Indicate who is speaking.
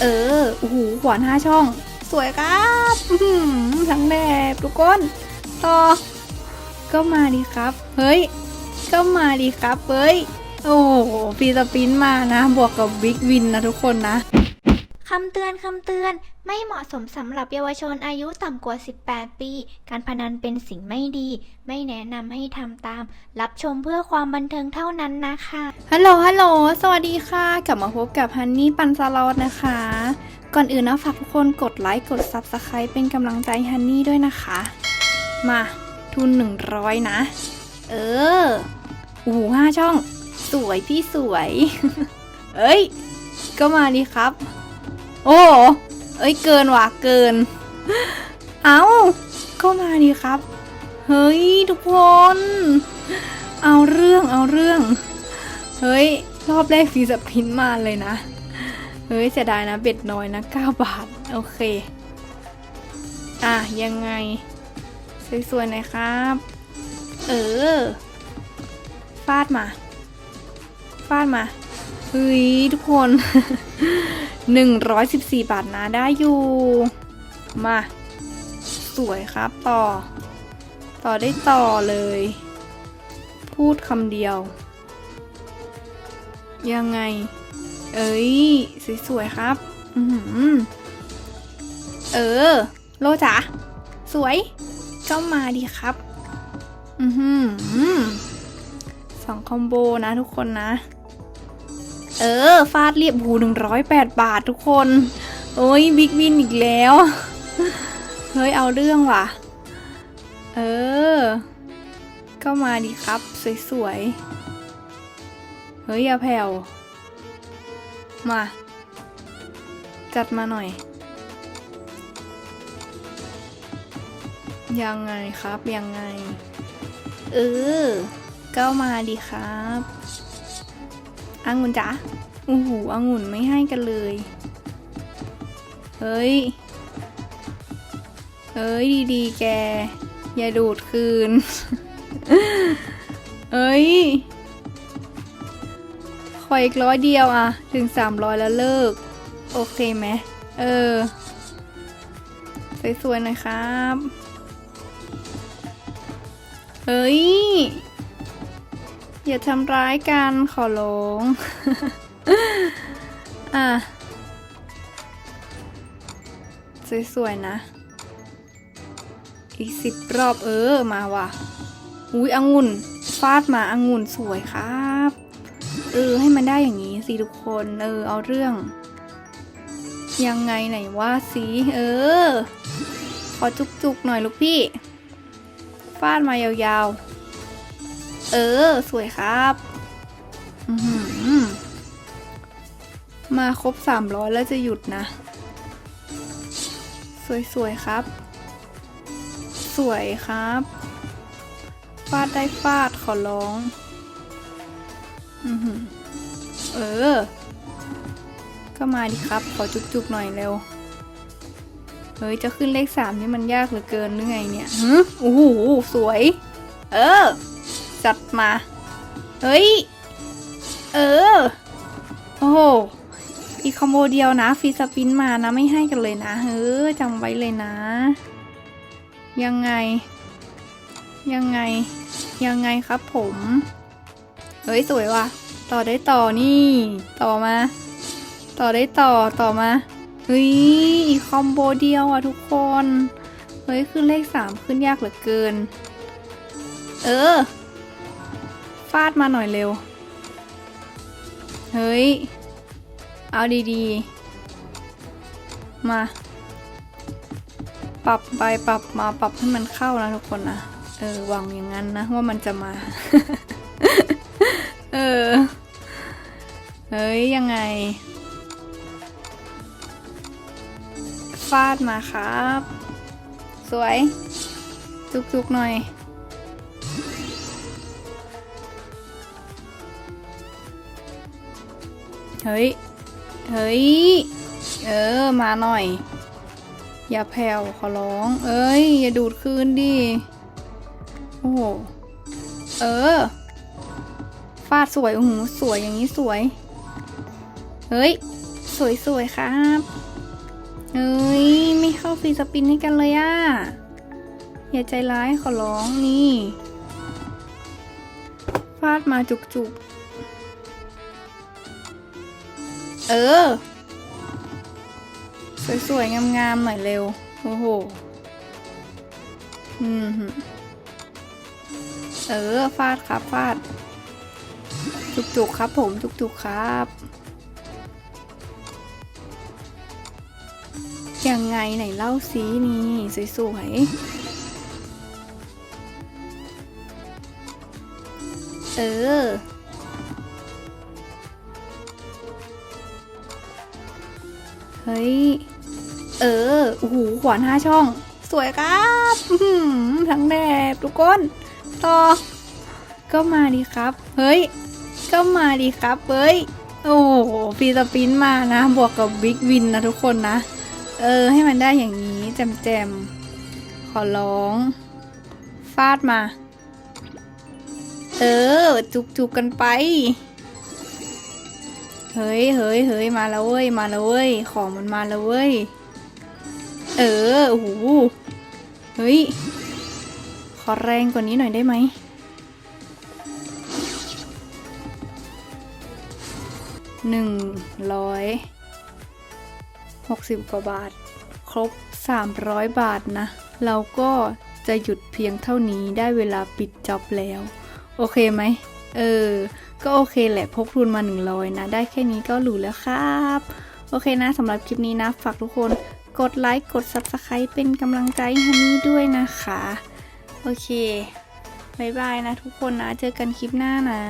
Speaker 1: เออโอ้โหขวานห้าช่อง สวยครับทั้งแบบทุกคน ต่อ ก็มาดีครับ เฮ้ย ก็มาดีครับ เฮ้ย โอ้โหฟีสปินมานะ บวกกับบิ๊กวินนะทุกคนนะ
Speaker 2: คำเตือนคำเตือน ไม่เหมาะสมสำหรับเยาวชนอายุต่ำกว่า 18 ปี การพนันเป็นสิ่งไม่ดี ไม่แนะนำให้ทำตาม รับชมเพื่อความบันเทิงเท่านั้นนะคะ
Speaker 1: ฮัลโหล ฮัลโหล สวัสดีค่ะ กลับมาพบกับฮันนี่ปันสลอดนะคะ ก่อนอื่นนะฝากทุกคนกดไลค์ กด Subscribe เป็นกำลังใจฮันนี่ด้วยนะคะ มาทุน 100 นะ เออโอ้โหห้าช่อง สวยพี่สวย เอ้ย ก็มาดีครับ โอ้เอ้ยเกินว่ะเกิน เอาก็มาดีครับ เฮ้ยทุกคน เอาเรื่องเอาเรื่อง เฮ้ยรอบแรกฟรีสปินมาเลยนะ เฮ้ยเสียดายนะเบ็ดน้อยนะ9บาท โอเค อะยังไง สวยๆหน่อยครับ เออ ฟาดมา ฟาดมา เฮ้ยทุกคน 114 บาทนะได้อยู่ มา สวยครับต่อ ต่อได้ต่อเลย พูดคำเดียว ยังไง เอ้ย สวยๆครับ อือหือเออ โลจ๋าสวยก็มาดีครับ อือหือสองคอมโบนะทุกคนนะ เออ ฟาดเรียบหูหนึ่งร้อยแปดบาททุกคน โอ้ยบิ๊กวินอีกแล้ว เฮ้ย เอาเรื่องว่ะ เออ ก็มาดีครับ สวยๆ เฮ้ยอย่าแผ่ว มา จัดมาหน่อย ยังไงครับ ยังไง เออ ก็มาดีครับ องุ่นจ๋าโอ้โหองุ่นไม่ให้กันเลย เฮ้ยเอ้ยดีๆแก อย่าดูดคืนเอ้ยขออีกร้อยเดียวอะถึงสามร้อยแล้วเลิก โอเคไหม เออ สวยๆน่อยครับ เฮ้ย อย่าทำร้ายกันขอร้องอะ สวยๆนะ อีกสิบรอบเออมาว่ะ อุ้ยองุ่น ฟาดมาองุ่นสวยครับ เออ ให้มันได้อย่างนี้สิทุกคน เออ เอาเรื่อง ยังไงไหนว่าสิเออ ขอจุกๆหน่อยลูกพี่ ฟาดมายาวๆ เออ สวยครับมาครบสามร้อยแล้วจะหยุดนะ สวยๆครับ สวยครับฟาดได้ฟาดขอร้องอือเออ ก็มาดิครับ ขอจุกๆหน่อยเร็ว เฮ้ย จะขึ้นเลขสามนี่มันยากเหลือเกินหรือไงเนี่ยฮึโอ้โห สวย เออ จัดมา เฮ้ย เออ โอ้โห อีคอมโบเดียวนะฟีสปินมานะไม่ให้กันเลยนะ เฮ้อจำไว้เลยนะ ยังไง ยังไง ยังไงครับผม เฮ้ย สวยว่ะ ต่อได้ต่อนี่ ต่อมา ต่อได้ต่อต่อมา เฮ้ย อีคอมโบเดียวอะทุกคน เฮ้ยขึ้นเลขสามขึ้นยากเหลือเกิน เออ ฟาดมาหน่อยเร็ว เฮ้ย เอาดีๆ มา ปรับไปปรับมาปรับให้มันเข้านะทุกคนนะ เออหวังอย่างนั้นนะ ว่ามันจะมา เออ เฮ้ย ยังไง ฟาดมาครับ สวย จุกๆหน่อย เฮ้ย เฮ้ย เออ มาหน่อย อย่าแผ่วขอร้อง เอ้ย อย่าดูดคืนดิ โอ้โห เออ ฟาดสวยโอ้โหสวยอย่างนี้สวย เฮ้ยสสวยๆครับ เอ้ย ไม่เข้าฟรีสปินให้กันเลยอะอย่าใจร้ายขอร้องนี่ ฟาดมาจุกๆ เออ สวยๆ งามๆ หน่อยเร็ว โอ้โห อืมเออ ฟาดครับ ฟาด จุกๆ ครับผม จุกๆ ครับ ยังไงไหนเล่าซีนี่ สวยๆ เออ เฮ้ย เออโอ้โหขวานห้าช่อง สวยครับทั้งแดบทุกคนต่อ ก็มาดีครับ เฮ้ย ก็มาดีครับ เฮ้ย โอ้โหฟีสปินมานะ บวกกับบิ๊กวินนะทุกคนนะ เออ ให้มันได้อย่างนี้แจมแจมๆขอร้อง ฟาดมา เออ จุกจุกๆกันไป เฮ้ยเฮ้ยเฮ้ยมาแล้วเว้ย มาแล้วเว้ย ของมันมาแล้วเว้ย เออ โอ้โห เฮ้ย ขอแรงกว่านี้หน่อยได้ไหม หนึ่งร้อยหกสิบกว่าบาท ครบ 300 บาทนะ เราก็จะหยุดเพียงเท่านี้ได้เวลาปิดจ็อบแล้ว โอเคไหม เออ ก็โอเคแหละพกทุนมา 100 นะ ได้แค่นี้ก็หรูแล้วครับ โอเคนะสำหรับคลิปนี้นะ ฝากทุกคนกดไลค์ กด Subscribe เป็นกำลังใจฮันนี่ด้วยนะคะ โอเคบายบายนะทุกคนนะ เจอกันคลิปหน้านะ